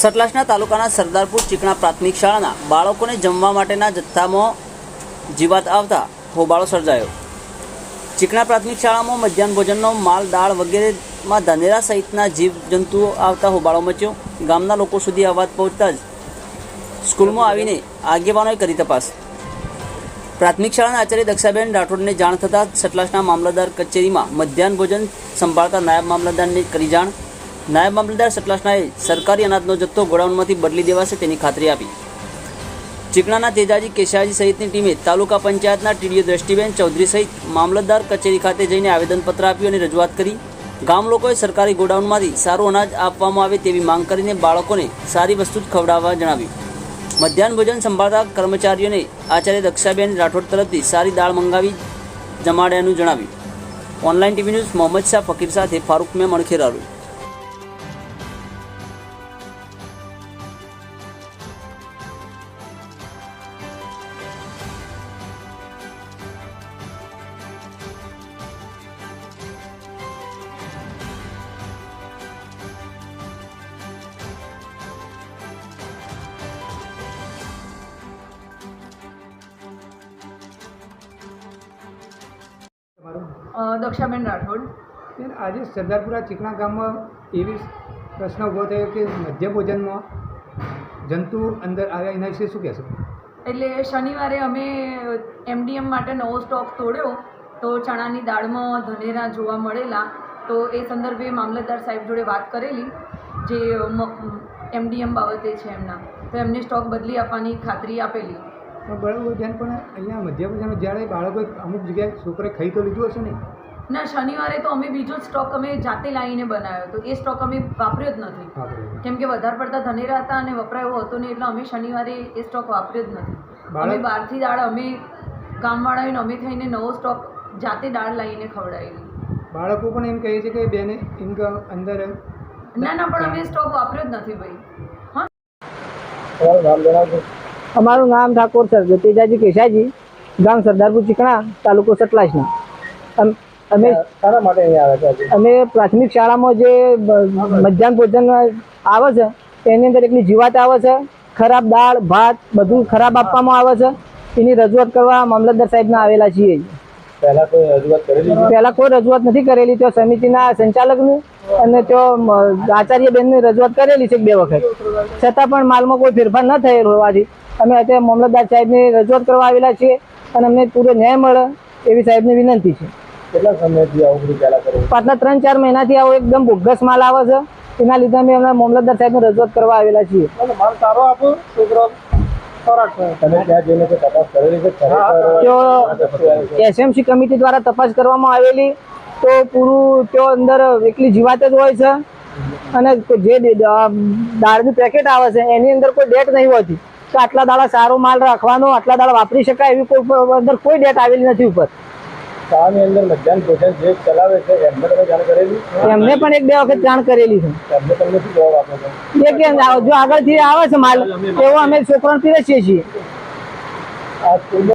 સતલાસના તાલુકાના સરદારપુર ચીકણા પ્રાથમિક શાળાના બાળકોને જમવા માટેના જથ્થામાં જીવાત આવતા હોબાળો સર્જાયો. ચીકણા પ્રાથમિક શાળામાં મધ્યાહન ભોજનનો માલ, દાળ વગેરેમાં ધાનેરા સહિતના જીવજંતુઓ આવતા હોબાળો મચ્યો. ગામના લોકો સુધી અવાજ પહોંચતા જ સ્કૂલમાં આવીને આગેવાનોએ કરી તપાસ. પ્રાથમિક શાળાના આચાર્ય દક્ષાબેન રાઠોડને જાણ થતાં સતલાસના મામલતદાર કચેરીમાં મધ્યાહન ભોજન સંભાળતા નાયબ મામલતદારને કરી જાણ નાયબ મામલતદાર સતલાસનાએ સરકારી અનાજનો જથ્થો ગોડાઉનમાંથી બદલી દેવાશે તેની ખાતરી આપી. ચીકણાના તેજાજી કેશાજી સહિતની ટીમે તાલુકા પંચાયતના ટીડીઓ દ્રષ્ટિબેન ચૌધરી સહિત મામલતદાર કચેરી ખાતે જઈને આવેદનપત્ર આપ્યું અને રજૂઆત કરી. ગામ લોકોએ સરકારી ગોડાઉનમાંથી સારું અનાજ આપવામાં આવે તેવી માંગ કરીને બાળકોને સારી વસ્તુ જ ખવડાવવા જણાવ્યું. મધ્યાહન ભોજન સંભાળતા કર્મચારીઓને આચાર્ય દક્ષાબેન રાઠોડ તરફથી સારી દાળ મંગાવી જમાડ્યાનું જણાવ્યું. Online TV news Mohammad Shah, ફકીર સાથે ફારૂક મેં મણખેરારું દક્ષાબેન રાઠોડ. બેન આજે સરદારપુરા ચીકણા ગામમાં એવી પ્રશ્ન ઊભો થયો કે મધ્ય ભોજનમાં જંતુ અંદર આવ્યા એના વિશે શું કહેશો? એટલે શનિવારે અમે એમડીએમ માટે નવો સ્ટોક તોડ્યો તો ચણાની દાળમાં ધનેરા જોવા મળેલા. તો એ સંદર્ભે મામલતદાર સાહેબ જોડે વાત કરેલી જે એમડીએમ બાબતે છે એમના. તો એમને સ્ટોક બદલી આપવાની ખાતરી આપેલી. પણ બરાબર બેન પણ અહીંયા મધ્ય ભોજનમાં જ્યારે બાળકો અમુક જગ્યાએ છોકરે ખાઈ તો લીધું હશે ને? ના શનિવારે તો અમે બીજો જ સ્ટોક અમે જાતે લાવીને બનાવ્યો તો એ સ્ટોક અમે વાપર્યો જ નથી. કેમ કે વધારે પડતા ધનેરા હતા અને વપરાયો હતો ને એટલે અમે શનિવારે એ સ્ટોક વાપર્યો જ નથી. અમે બહારથી દાળ અમે કામવાળાઓને અમે થઈને નવો સ્ટોક જાતે દાળ લાવીને ખવડાવી બાળકો પણ એમ કહે છે કે બેને ઇન્કમ અંદર ના ના પણ અમે સ્ટોક વાપર્યો જ નથી ભાઈ. હા અમારું નામ ઠાકોર સર તેજાજી કેશાજી ગામ સરદારપુર ચીકણા તાલુકો સતલાસના અમ- અમે અમે પ્રાથમિક શાળામાં જે મધ્યાહન ભોજન આવે છે તેની અંદર એકલી જીવાત આવે છે ખરાબ દાળ ભાત બધું ખરાબ આપવામાં આવે છે. એની રજૂઆત કરવા મામલતદાર સાહેબના આવેલા છીએ. પહેલા કોઈ રજૂઆત નથી? કરેલી તો સમિતિના સંચાલકની અને તો આચાર્ય બેનની રજૂઆત કરેલી છે બે વખત. છતાં પણ માલમાં કોઈ ફેરફાર ન થયેલ હોવાથી અમે અત્યારે મામલતદાર સાહેબની રજૂઆત કરવા આવેલા છીએ અને અમને પૂરો ન્યાય મળે એવી સાહેબની વિનંતી છે. પાછલા ત્રણ ચાર મહિનાથી આવો એકદમ બોગસ માલ આવે છે. એના લીધે અમે એમના મામલતદાર સાહેબને રજૂઆત કરવા આવેલા છીએ. તો એસએમસી કમિટી દ્વારા તપાસ કરવામાં આવેલી તો પૂરું તેઓ અંદર એકલી જીવાત જ હોય છે. અને જે દાળનું પેકેટ આવે છે એની અંદર કોઈ ડેટ નહીં હોતી. કે આટલા દાડા સારો માલ રાખવાનો આટલા દાડા વાપરી શકાય એવી કોઈ અંદર કોઈ ડેટ આવેલી નથી ઉપર. શાળાની અંદર મધ્યાહન ભોજન જે ચલાવે છે એમને તમે જાણ કરેલી? એમને પણ એક બે વખત જાણ કરેલી છે. એમને તમને શું જવાબ આપો છો? કે જો આગળથી આવે છે માલ એવો અમે છોકરાને પીરસીએ છીએ. સ્કૂલમાં